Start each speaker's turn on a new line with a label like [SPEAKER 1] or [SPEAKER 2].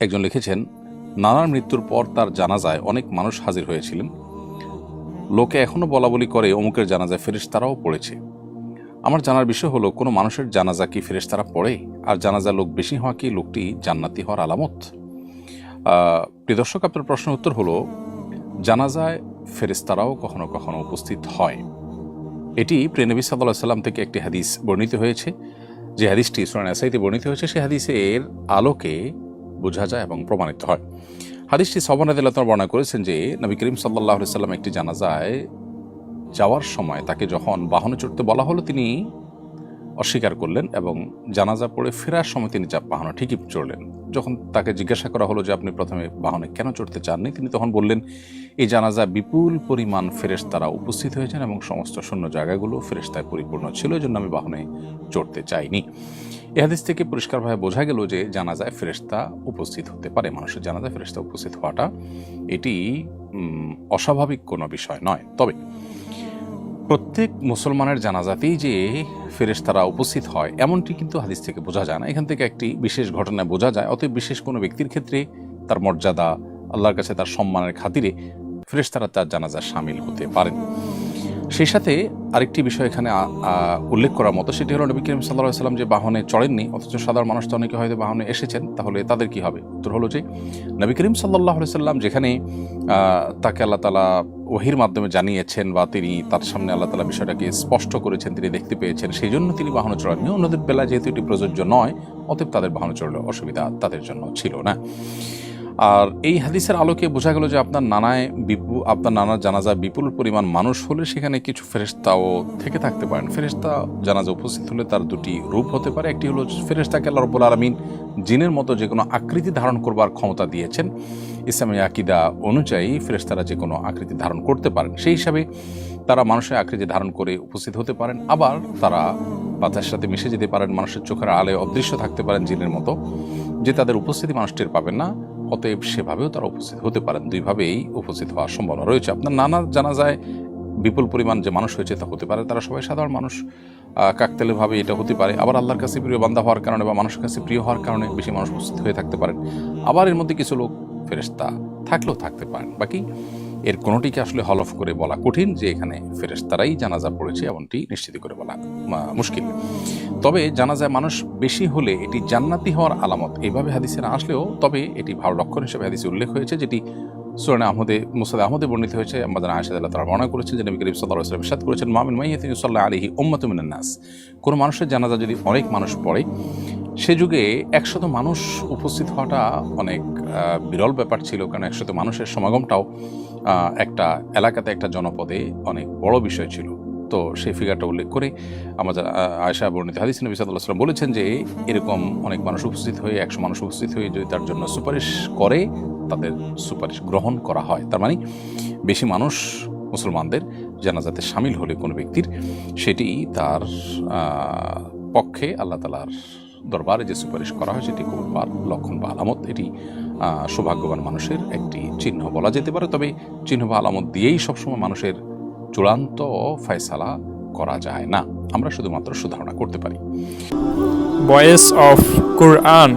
[SPEAKER 1] একজন লিখেছেন, নানার মৃত্যুর পর তার জানাজায় অনেক মানুষ হাজির হয়েছিলেন। লোকে এখনও বলা বলি করে অমুকের জানাজায় ফেরেশতারাও পড়েছে। আমার জানার বিষয় হলো, কোনো মানুষের জানাজা কি ফেরেশতারা পড়ে? আর জানাজা লোক বেশি হওয়া কি লোকটি জান্নাতি হওয়ার আলামত? প্রিয় দর্শক, আপনার প্রশ্ন উত্তর হলো, জানাজায় ফেরেশতারাও কখনো কখনো উপস্থিত হয়। এটি প্রেনবী সাল্লাহ সাল্লাম থেকে একটি হাদিস বর্ণিত হয়েছে। যে হাদিসটি সুরান আসাইতে বর্ণিত হয়েছে সেই হাদিসের আলোকে বোঝা যায় এবং প্রমাণিত হয়। হাদিসটি সবান আদিল্লাহ বর্ণনা করেছেন যে, নবী করিম সাল্লাহ সাল্লাম একটি জানাজায় যাওয়ার সময় তাকে যখন বাহনে চড়তে বলা হলো, তিনি অস্বীকার করলেন এবং জানাজা পড়ে ফেরার সময় তিনি যা বাহনে, ঠিকই চড়লেন। যখন তাকে জিজ্ঞাসা করা হলো যে, আপনি প্রথমে বাহনে কেন চড়তে চাননি? তিনি তখন বললেন, এই জানাজা বিপুল পরিমাণ ফেরেস তারা উপস্থিত হয়েছেন এবং সমস্ত শূন্য জায়গাগুলো ফেরেশতায় পরিপূর্ণ ছিল। এই জন্য আমি বাহনে চড়তে চাইনি। এ হাদিস থেকে পরিষ্কারভাবে বোঝা গেল যে জানাজায় ফেরেশতা উপস্থিত হতে পারে। মানুষের জানাজায় ফেরেশতা উপস্থিত হওয়াটা এটি অস্বাভাবিক কোনো বিষয় নয়। তবে প্রত্যেক মুসলমানের জানাজাতেই যে ফেরেশতারা উপস্থিত হয়, এমনটি কিন্তু হাদিস থেকে বোঝা যায় না। এখান থেকে একটি বিশেষ ঘটনায় বোঝা যায়। অতএব বিশেষ কোনো ব্যক্তির ক্ষেত্রে তার মর্যাদা, আল্লাহর কাছে তার সম্মানের খাতিরে ফেরেশতারা তার জানাজা সামিল হতে পারেন। সেই সাথে আরেকটি বিষয় এখানে উল্লেখ করার মতো সেটি হলো নবী করিম সাল্লাহ সাল্লাম যে বাহনে চড়েননি, অথচ সাধারণ মানুষ তো অনেকে হয়তো বাহনে এসেছেন, তাহলে তাদের কি হবে? উত্তর হলো যে নবী করিম সাল্লাহ সাল্লাম যেখানে তাকে আল্লাহ তালা ওহির মাধ্যমে জানিয়েছেন বা তিনি তার সামনে আল্লাহ তালা বিষয়টাকে স্পষ্ট করেছেন, তিনি দেখতে পেয়েছেন, সেই জন্য তিনি বাহনে চড়াননি। অন্যদের বেলায় যেহেতু এটি প্রযোজ্য নয়, অতএব তাদের বাহনে চড়লে অসুবিধা তাদের জন্য ছিল না। আর এই হাদিসের আলোকে বোঝা গেল যে আপনার নানায় বিপু, আপনার নানার জানাজা বিপুল পরিমাণ মানুষ হলে সেখানে কিছু ফেরেস্তাও থেকে থাকতে পারেন। ফেরেস্তা জানাজা উপস্থিত হলে তার দুটি রূপ হতে পারে। একটি হলো ফেরেস্তাকে আল্লাহ রব্বুল আলমিন জিনের মতো যে কোনো আকৃতি ধারণ করবার ক্ষমতা দিয়েছেন। ইসলামী আকিদা অনুযায়ী ফেরেস্তারা যে কোনো আকৃতি ধারণ করতে পারেন। সেই হিসাবে তারা মানুষের আকৃতি ধারণ করে উপস্থিত হতে পারেন। আবার তারা বাতাসের সাথে মিশে যেতে পারেন। মানুষের চোখের আলে অদৃশ্য থাকতে পারেন জিনের মতো। যে তাদের উপস্থিতি মানুষ টের পাবেন না। অতএব সেভাবেও তারা উপস্থিত হতে পারেন। দুইভাবেই উপস্থিত হওয়ার সম্ভাবনা রয়েছে। আপনার নানা জানা যায় বিপুল পরিমাণ যে মানুষ হয়েছে তা হতে পারে। তারা সবাই সাধারণ মানুষ। কাকতেলেভাবে এটা হতে পারে। আবার আল্লাহর কাছে প্রিয় বান্ধা হওয়ার কারণে বা মানুষের কাছে প্রিয় হওয়ার কারণে বেশি মানুষ উপস্থিত হয়ে থাকতে পারেন। আবার এর মধ্যে কিছু লোক ফেরেস্তা থাকলেও থাকতে পারেন। বাকি এর কোনোটিকে আসলে হলফ করে বলা কঠিন যে এখানে ফেরেস্তারাই জানাজা পড়েছে এমনটি নিশ্চিত করে বলা মুশকিল। তবে জানাজায় মানুষ বেশি হলে এটি জান্নাতি হওয়ার আলামত। এইভাবে হাদিসে না আসলেও তবে এটি ভালো লক্ষণ হিসেবে হাদিসে উল্লেখ হয়েছে যেটি সুরান আহমদে মুসাদ আহমদে বর্ণিত হয়েছে। আমাদের আয়সাদ আল্লাহ তারা বর্ণনা করেছেন যে নবী করিম সাল্লাহ সাল্লাম সাদ করেছেন মামিন মাইয়াতিন সাল্লাহ আলিহি উম্মাতুমিনান নাস। কোনো মানুষের জানাজা যদি অনেক মানুষ পড়ে সে যুগে একশত মানুষ উপস্থিত হওয়াটা অনেক বিরল ব্যাপার ছিল, কারণ একশত মানুষের সমাগমটাও একটা এলাকাতে, একটা জনপদে অনেক বড় বিষয় ছিল। তো সেই ফিগারটা উল্লেখ করে আমাদের আয়েশা বর্ণিত হাদিস নবী সাল্লাহ সাল্লাম বলেছেন যে, এরকম অনেক মানুষ উপস্থিত হয়ে, একশো মানুষ উপস্থিত হয়ে যদি তার জন্য সুপারিশ করে, তাদের সুপারিশ গ্রহণ করা হয়। তার মানে বেশি মানুষ মুসলমানদের জানাজাতে সামিল হলে কোনো ব্যক্তির, সেটি তার পক্ষে আল্লাহ তালার দরবারে যে সুপারিশ করা হয় সেটি কবুল লক্ষণ বা আলামত, এটি সৌভাগ্যবান মানুষের একটি চিহ্ন বলা যেতে পারে। তবে চিহ্ন বা আলামত দিয়েই সবসময় মানুষের চূড়ান্ত ফয়সালা করা যায় না। আমরা শুধুমাত্র সুধারণা করতে পারি।
[SPEAKER 2] Voice of Quran